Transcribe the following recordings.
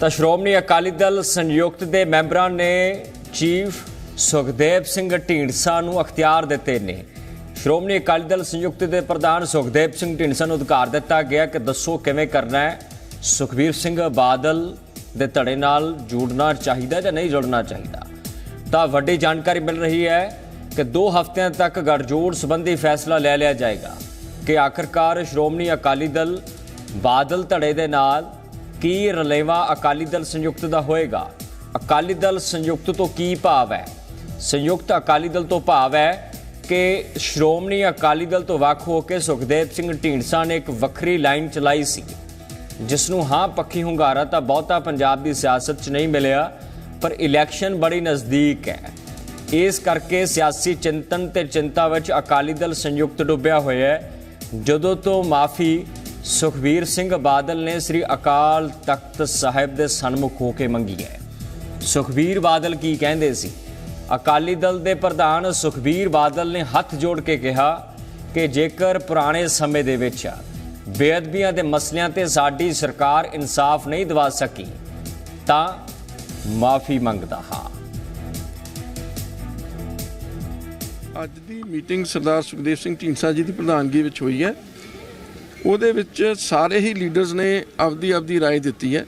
ਤਾਂ ਸ਼੍ਰੋਮਣੀ ਅਕਾਲੀ ਦਲ ਸੰਯੁਕਤ ਦੇ ਮੈਂਬਰਾਂ ਨੇ ਚੀਫ ਸੁਖਦੇਵ ਸਿੰਘ ਢੀਂਡਸਾ ਨੂੰ ਅਖਤਿਆਰ ਦਿੱਤੇ ਨੇ। ਸ਼੍ਰੋਮਣੀ ਅਕਾਲੀ ਦਲ ਸੰਯੁਕਤ ਦੇ ਪ੍ਰਧਾਨ ਸੁਖਦੇਵ ਸਿੰਘ ਢੀਂਡਸਾ ਨੂੰ ਅਧਿਕਾਰ ਦਿੱਤਾ ਗਿਆ ਕਿ ਦੱਸੋ ਕਿਵੇਂ ਕਰਨਾ ਹੈ? ਸੁਖਬੀਰ ਸਿੰਘ ਬਾਦਲ ਦੇ ਧੜੇ ਨਾਲ ਜੁੜਨਾ ਚਾਹੀਦਾ ਜਾਂ ਨਹੀਂ ਜੁੜਨਾ ਚਾਹੀਦਾ? ਤਾਂ ਵੱਡੀ ਜਾਣਕਾਰੀ ਮਿਲ ਰਹੀ ਹੈ ਕਿ 2 ਹਫ਼ਤਿਆਂ ਤੱਕ ਗੱਠਜੋੜ ਸੰਬੰਧੀ ਫੈਸਲਾ ਲੈ ਲਿਆ ਜਾਏਗਾ ਕਿ ਆਖਰਕਾਰ ਸ਼੍ਰੋਮਣੀ ਅਕਾਲੀ ਦਲ ਬਾਦਲ ਧੜੇ ਦੇ ਨਾਲ ਕੀ ਰਲੇਵਾ ਅਕਾਲੀ ਦਲ ਸੰਯੁਕਤ ਦਾ ਹੋਏਗਾ? ਅਕਾਲੀ ਦਲ ਸੰਯੁਕਤ ਤੋਂ ਕੀ ਭਾਵ ਹੈ? ਸੰਯੁਕਤ ਅਕਾਲੀ ਦਲ ਤੋਂ ਭਾਵ ਹੈ ਕਿ ਸ਼੍ਰੋਮਣੀ ਅਕਾਲੀ ਦਲ ਤੋਂ ਵੱਖ ਹੋ ਕੇ ਸੁਖਦੇਵ ਸਿੰਘ ਢੀਂਡਸਾ ਨੇ ਇੱਕ ਵੱਖਰੀ ਲਾਈਨ ਚਲਾਈ ਸੀ। ਜਿਸ ਨੂੰ ਹਾਂ ਪੱਖੀ ਹੁੰਗਾਰਾ ਤਾਂ ਬਹੁਤਾ ਪੰਜਾਬ ਦੀ ਸਿਆਸਤ 'ਚ ਨਹੀਂ ਮਿਲਿਆ, ਪਰ ਇਲੈਕਸ਼ਨ ਬੜੀ ਨਜ਼ਦੀਕ ਹੈ। ਇਸ ਕਰਕੇ ਸਿਆਸੀ ਚਿੰਤਨ ਤੇ ਚਿੰਤਾ ਵਿੱਚ ਅਕਾਲੀ ਦਲ ਸੰਯੁਕਤ ਡੁੱਬਿਆ ਹੋਇਆ ਹੈ। ਜਦੋਂ ਤੋਂ ਮਾਫੀ ਸੁਖਬੀਰ ਸਿੰਘ ਬਾਦਲ ਨੇ ਸ੍ਰੀ ਅਕਾਲ ਤਖਤ ਸਾਹਿਬ ਦੇ ਸਨਮੁਖ ਹੋ ਕੇ ਮੰਗੀ ਹੈ। ਸੁਖਬੀਰ ਬਾਦਲ ਕੀ ਕਹਿੰਦੇ ਸੀ? ਅਕਾਲੀ ਦਲ ਦੇ ਪ੍ਰਧਾਨ ਸੁਖਬੀਰ ਬਾਦਲ ਨੇ ਹੱਥ ਜੋੜ ਕੇ ਕਿਹਾ ਕਿ ਜੇਕਰ ਪੁਰਾਣੇ ਸਮੇਂ ਦੇ ਵਿੱਚ ਬੇਅਦਬੀਆਂ ਦੇ ਮਸਲਿਆਂ ਤੇ ਸਾਡੀ ਸਰਕਾਰ ਇਨਸਾਫ ਨਹੀਂ ਦਿਵਾ ਸਕੀ, ਤਾਂ ਮਾਫੀ ਮੰਗਦਾ ਹਾਂ। ਅੱਜ ਦੀ ਮੀਟਿੰਗ ਸਰਦਾਰ ਸੁਖਦੇਵ ਸਿੰਘ ਢੀਂਡਸਾ ਜੀ ਦੀ ਪ੍ਰਧਾਨਗੀ ਵਿੱਚ ਹੋਈ ਹੈ। ਉਹਦੇ ਵਿੱਚ ਸਾਰੇ ਹੀ ਲੀਡਰਸ ਨੇ ਆਪਦੀ ਆਪਦੀ رائے ਦਿੱਤੀ ਹੈ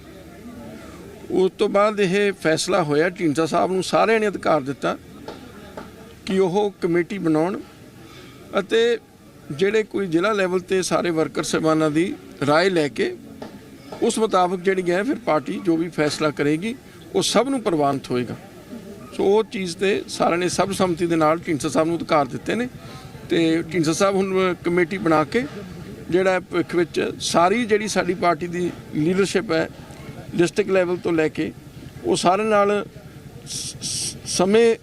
ਉਸ ਤੋਂ ਬਾਅਦ ਇਹ ਫੈਸਲਾ ਹੋਇਆ ਢੀਂਡਸਾ ਸਾਹਿਬ ਨੂੰ ਸਾਰਿਆਂ ਨੇ ਅਧਿਕਾਰ ਦਿੱਤਾ ਕਿ ਉਹ ਕਮੇਟੀ ਬਣਾਉਣ ਅਤੇ ਜਿਹੜੇ ਕੋਈ ਜ਼ਿਲ੍ਹਾ ਲੈਵਲ ਤੇ ਸਾਰੇ ਵਰਕਰ ਸਹਿਬਾਨਾਂ ਦੀ رائے ਲੈ ਕੇ ਉਸ ਮੁਤਾਬਕ ਜਿਹੜੀ ਹੈ ਫਿਰ ਪਾਰਟੀ ਜੋ ਵੀ ਫੈਸਲਾ ਕਰੇਗੀ ਉਹ ਸਭ ਨੂੰ ਪ੍ਰਵਾਨਿਤ ਹੋਏਗਾ ਸੋ ਉਹ ਚੀਜ਼ ਤੇ ਸਾਰਿਆਂ ਨੇ ਸਭ ਸੰਮਤੀ ਦੇ ਨਾਲ ਢੀਂਡਸਾ ਸਾਹਿਬ ਨੂੰ ਅਧਿਕਾਰ ਦਿੱਤੇ ਨੇ ਤੇ ਢੀਂਡਸਾ ਸਾਹਿਬ ਹੁਣ ਕਮੇਟੀ ਬਣਾ ਕੇ ਜਿਹੜਾ ਭਵਿੱਖ ਵਿੱਚ ਸਾਰੀ ਜਿਹੜੀ ਸਾਡੀ ਪਾਰਟੀ ਦੀ ਲੀਡਰਸ਼ਿਪ ਹੈ ਡਿਸਟ੍ਰਿਕਟ ਲੈਵਲ ਤੋਂ ਲੈ ਕੇ ਉਹ ਸਾਰੇ ਨਾਲ ਸਮੇਂ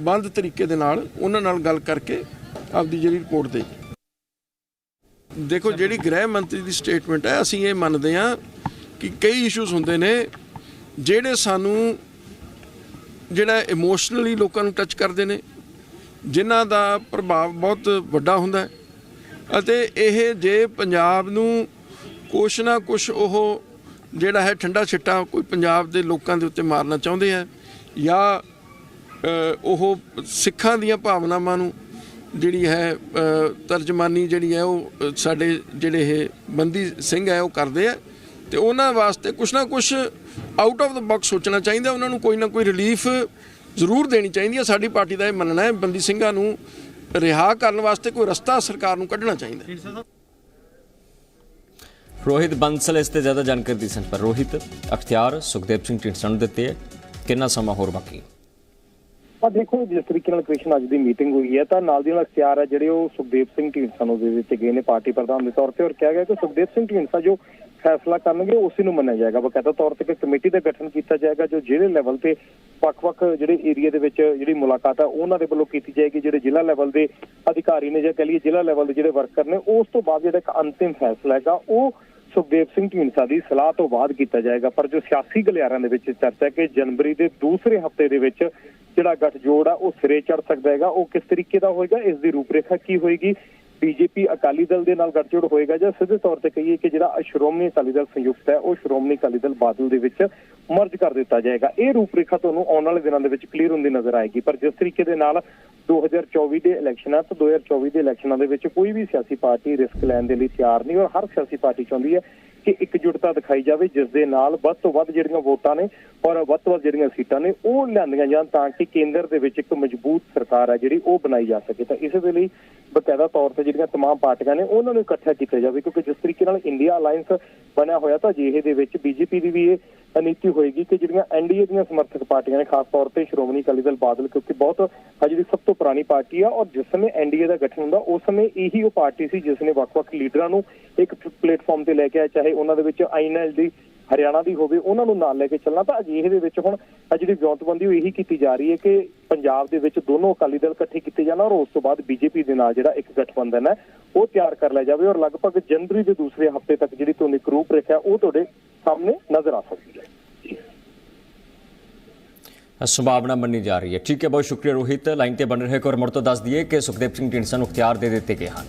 ਬੰਦ ਤਰੀਕੇ ਦੇ ਨਾਲ ਉਹਨਾਂ ਨਾਲ ਗੱਲ ਕਰਕੇ ਆਪਦੀ ਜਿਹੜੀ ਰਿਪੋਰਟ ਦੇ। ਦੇਖੋ, ਜਿਹੜੀ ਗ੍ਰਹਿ ਮੰਤਰੀ ਦੀ ਸਟੇਟਮੈਂਟ ਹੈ, ਅਸੀਂ ਇਹ ਮੰਨਦੇ ਹਾਂ ਕਿ ਕਈ ਇਸ਼ੂਜ਼ ਹੁੰਦੇ ਨੇ ਜਿਹੜੇ ਸਾਨੂੰ ਜਿਹੜਾ ਇਮੋਸ਼ਨਲੀ ਲੋਕਾਂ ਨੂੰ ਟੱਚ ਕਰਦੇ ਨੇ, ਜਿਨ੍ਹਾਂ ਦਾ ਪ੍ਰਭਾਵ ਬਹੁਤ ਵੱਡਾ ਹੁੰਦਾ ਹੈ। ਅਤੇ ਇਹ ਜੇ ਪੰਜਾਬ ਨੂੰ ਕੁਛ ਨਾ ਕੁਛ ਉਹ ਜਿਹੜਾ ਹੈ ਠੰਡਾ ਛਿੱਟਾ ਕੋਈ ਪੰਜਾਬ ਦੇ ਲੋਕਾਂ ਦੇ ਉੱਤੇ ਮਾਰਨਾ ਚਾਹੁੰਦੇ ਆ ਜਾਂ ਉਹ ਸਿੱਖਾਂ ਦੀਆਂ ਭਾਵਨਾਵਾਂ ਨੂੰ ਜਿਹੜੀ ਹੈ ਤਰਜਮਾਨੀ ਜਿਹੜੀ ਹੈ ਉਹ ਸਾਡੇ ਜਿਹੜੇ ਇਹ ਬੰਦੀ ਸਿੰਘ ਹੈ ਉਹ ਕਰਦੇ ਆ ਤੇ ਉਹਨਾਂ ਵਾਸਤੇ ਕੁਛ ਨਾ ਕੁਛ ਆਊਟ ਆਫ ਦਾ ਬਾਕਸ ਸੋਚਣਾ ਚਾਹੀਦਾ, ਉਹਨਾਂ ਨੂੰ ਕੋਈ ਨਾ ਕੋਈ ਰਿਲੀਫ ਜ਼ਰੂਰ ਦੇਣੀ ਚਾਹੀਦੀ ਹੈ ਸਾਡੀ ਪਾਰਟੀ ਦਾ ਇਹ ਮੰਨਣਾ ਹੈ, ਬੰਦੀ ਸਿੰਘਾਂ ਨੂੰ ਰਿਹਾ ਕਰਨ ਵਾਸਤੇ ਕੋਈ ਰਸਤਾ ਸਰਕਾਰ ਨੂੰ ਕੱਢਣਾ ਚਾਹੀਦਾ ਹੈ। ਰੋਹਿਤ ਬੰਸਲ ਇਸ ਤੇ ਜ਼ਿਆਦਾ ਜਾਣਕਾਰੀ ਦੀ ਸਨ ਪਰ ਰੋਹਿਤ ਅਖਤਿਆਰ ਸੁਖਦੇਵ ਸਿੰਘ ਢੀਂਡਸਾ ਨੂੰ ਦਿੱਤੇ ਹੈ। ਕਿੰਨਾ ਸਮਾਂ ਹੋਰ ਬਾਕੀ? ਆ ਦੇਖੋ ਜਿਸ ਤਰੀਕੇ ਨਾਲ ਕ੍ਰਿਸ਼ਨ ਅੱਜ ਦੀ ਮੀਟਿੰਗ ਹੋਈ ਹੈ ਤਾਂ ਨਾਲ ਦੀ ਨਾਲ ਅਖਤਿਆਰ ਹੈ ਜਿਹੜੇ ਉਹ ਸੁਖਦੇਵ ਸਿੰਘ ਢੀਂਡਸਾ ਨੂੰ ਦੇ ਦਿੱਤੇ ਗਏ ਨੇ ਪਾਰਟੀ ਪ੍ਰਧਾਨ ਦੇ ਤੌਰ ਤੇ ਔਰ ਕਿਹਾ ਗਿਆ ਕਿ ਸੁਖਦੇਵ ਸਿੰਘ ਢੀਂਡਸਾ ਜੋ ਫੈਸਲਾ ਕਰਨਗੇ, ਉਸੇ ਨੂੰ ਮੰਨਿਆ ਜਾਏਗਾ। ਬਕਾਇਦਾ ਤੌਰ ਤੇ ਇੱਕ ਕਮੇਟੀ ਦਾ ਗਠਨ ਕੀਤਾ ਜਾਏਗਾ, ਜੋ ਜ਼ਿਲ੍ਹੇ ਲੈਵਲ ਤੇ ਵੱਖ-ਵੱਖ ਜਿਹੜੇ ਏਰੀਆ ਦੇ ਵਿੱਚ ਜਿਹੜੀ ਮੁਲਾਕਾਤ ਹੈ ਉਹਨਾਂ ਦੇ ਵੱਲੋਂ ਕੀਤੀ ਜਾਏਗੀ। ਜਿਹੜੇ ਜ਼ਿਲ੍ਹਾ ਲੈਵਲ ਦੇ ਅਧਿਕਾਰੀ ਨੇ ਜਾਂ ਕਹ ਲਈਏ ਜ਼ਿਲ੍ਹਾ ਲੈਵਲ ਦੇ ਜਿਹੜੇ ਵਰਕਰ ਨੇ, ਉਸ ਤੋਂ ਬਾਅਦ ਜਿਹੜਾ ਇੱਕ ਅੰਤਿਮ ਫੈਸਲਾ ਹੈਗਾ, ਉਹ ਸੁਖਦੇਵ ਸਿੰਘ ਢੀਂਡਸਾ ਦੀ ਸਲਾਹ ਤੋਂ ਬਾਅਦ ਕੀਤਾ ਜਾਏਗਾ। ਪਰ ਜੋ ਸਿਆਸੀ ਗਲਿਆਰਾਂ ਦੇ ਵਿੱਚ ਚਰਚਾ ਕਿ ਜਨਵਰੀ ਦੇ ਦੂਸਰੇ ਹਫ਼ਤੇ ਦੇ ਵਿੱਚ ਜਿਹੜਾ ਗੱਠਜੋੜ ਆ, ਉਹ ਸਿਰੇ ਚੜ ਸਕਦਾ ਹੈਗਾ। ਉਹ ਕਿਸ ਤਰੀਕੇ ਦਾ ਹੋਏਗਾ, ਇਸ ਦੀ ਰੂਪਰੇਖਾ ਕੀ ਹੋਏਗੀ? ਬੀਜੇਪੀ ਅਕਾਲੀ ਦਲ ਦੇ ਨਾਲ ਗੱਠਜੋੜ ਹੋਏਗਾ ਜਾਂ ਸਿੱਧੇ ਤੌਰ ਤੇ ਕਹੀਏ ਕਿ ਜਿਹੜਾ ਸ਼੍ਰੋਮਣੀ ਅਕਾਲੀ ਦਲ ਸੰਯੁਕਤ ਹੈ, ਉਹ ਸ਼੍ਰੋਮਣੀ ਅਕਾਲੀ ਦਲ ਬਾਦਲ ਦੇ ਵਿੱਚ ਮਰਜ ਕਰ ਦਿੱਤਾ ਜਾਏਗਾ। ਇਹ ਰੂਪਰੇਖਾ ਤੁਹਾਨੂੰ ਆਉਣ ਵਾਲੇ ਦਿਨਾਂ ਦੇ ਵਿੱਚ ਕਲੀਅਰ ਹੁੰਦੀ ਨਜ਼ਰ ਆਏਗੀ। ਪਰ ਜਿਸ ਤਰੀਕੇ ਦੇ ਨਾਲ 2024 ਦੇ ਇਲੈਕਸ਼ਨਾਂ ਤੋਂ 2024 ਦੇ ਇਲੈਕਸ਼ਨਾਂ ਦੇ ਵਿੱਚ ਕੋਈ ਵੀ ਸਿਆਸੀ ਪਾਰਟੀ ਰਿਸਕ ਲੈਣ ਦੇ ਲਈ ਤਿਆਰ ਨਹੀਂ ਔਰ ਹਰ ਸਿਆਸੀ ਪਾਰਟੀ ਚਾਹੁੰਦੀ ਹੈ ਕਿ ਇਕਜੁੱਟਤਾ ਦਿਖਾਈ ਜਾਵੇ, ਜਿਸ ਦੇ ਨਾਲ ਵੱਧ ਤੋਂ ਵੱਧ ਜਿਹੜੀਆਂ ਵੋਟਾਂ ਨੇ ਔਰ ਵੱਧ ਤੋਂ ਵੱਧ ਜਿਹੜੀਆਂ ਸੀਟਾਂ ਨੇ, ਉਹ ਲਿਆਂਦੀਆਂ ਜਾਣ ਤਾਂ ਕਿ ਕੇਂਦਰ ਦੇ ਵਿੱਚ ਇੱਕ ਮਜ਼ਬੂਤ ਸਰਕਾਰ ਹੈ ਜਿਹੜੀ ਉਹ ਬਣਾਈ ਜਾ ਸਕੇ। ਤਾਂ ਇਸੇ ਦੇ ਲਈ ਬਕਾਇਦਾ ਤੌਰ ਤੇ ਜਿਹੜੀਆਂ तमाम ਪਾਰਟੀਆਂ ਨੇ ਉਹਨਾਂ ਨੂੰ ਇਕੱਠਾ ਕੀਤਾ ਜਾਵੇ ਕਿਉਂਕਿ ਜਿਸ ਤਰੀਕੇ ਨਾਲ ਇੰਡੀਆ ਅਲਾਈਅੰਸ ਬਣਿਆ ਹੋਇਆ ਤਾਂ ਜਿਹੇ ਦੇ ਵਿੱਚ ਬੀਜੇਪੀ ਦੀ ਵੀ ਇਹ ਨੀਤੀ ਹੋਏਗੀ ਕਿ ਜਿਹੜੀਆਂ ਐਨਡੀਏ ਦੀਆਂ ਸਮਰਥਕ ਪਾਰਟੀਆਂ ਨੇ ਖਾਸ ਤੌਰ ਤੇ ਸ਼੍ਰੋਮਣੀ ਅਕਾਲੀ ਦਲ ਬਾਦਲ ਕਿਉਂਕਿ ਬਹੁਤ ਆ ਜਿਹੜੀ ਸਭ ਤੋਂ ਪੁਰਾਣੀ ਪਾਰਟੀ ਆ ਔਰ ਜਿਸ ਸਮੇਂ ਐਨਡੀਏ ਦਾ ਗਠਨ ਹੁੰਦਾ ਉਸ ਸਮੇਂ ਇਹੀ ਉਹ ਪਾਰਟੀ ਸੀ ਜਿਸ ਨੇ ਵੱਖ-ਵੱਖ ਲੀਡਰਾਂ ਨੂੰ ਇੱਕ ਪਲੇਟਫਾਰਮ ਤੇ ਲੈ ਕੇ ਆਇਆ ਚਾਹੇ ਉਹਨਾਂ ਦੇ ਵਿੱਚ ਆਈਐਨਐਲ ਦੀ ਹਰਿਆਣਾ ਦੀ ਹੋਵੇ, ਉਹਨਾਂ ਨੂੰ ਨਾਲ ਲੈ ਕੇ ਚੱਲਣਾ। ਤਾਂ ਅਜਿਹੇ ਦੇ ਵਿੱਚ ਹੁਣ ਜਿਹੜੀ ਵਿਉਂਤਬੰਦੀ ਉਹ ਇਹੀ ਕੀਤੀ ਜਾ ਰਹੀ ਹੈ ਕਿ ਪੰਜਾਬ ਦੇ ਵਿੱਚ ਦੋਨੋਂ ਅਕਾਲੀ ਦਲ ਇਕੱਠੇ ਕੀਤੇ ਜਾਣ ਔਰ ਉਸ ਤੋਂ ਬਾਅਦ ਬੀਜੇਪੀ ਦੇ ਨਾਲ ਜਿਹੜਾ ਇੱਕ ਗਠਬੰਧਨ ਹੈ, ਉਹ ਤਿਆਰ ਕਰ ਲਿਆ ਜਾਵੇ ਔਰ ਲਗਭਗ ਜਨਵਰੀ ਦੇ ਦੂਸਰੇ ਹਫ਼ਤੇ ਤੱਕ ਜਿਹੜੀ ਤੁਹਾਨੂੰ ਇੱਕ ਰੂਪਰੇਖਾ ਉਹ ਤੁਹਾਡੇ ਸਾਹਮਣੇ ਨਜ਼ਰ ਆ ਸਕਦੀ ਹੈ। ਸੰਭਾਵਨਾ ਮੰਨੀ ਜਾ ਰਹੀ ਹੈ। ਠੀਕ ਹੈ, ਬਹੁਤ ਸ਼ੁਕਰੀਆ ਰੋਹਿਤ। ਲਾਈਨ ਤੇ ਬਣ ਰਹੇ ਇੱਕ ਮੁੜ ਤੋਂ ਦੱਸ ਦਈਏ ਕਿ ਸੁਖਦੇਵ ਸਿੰਘ ਢੀਂਡਸਾ ਨੂੰ ਅਖਤਿਆਰ ਦੇ ਦਿੱਤੇ ਗਏ ਹਨ।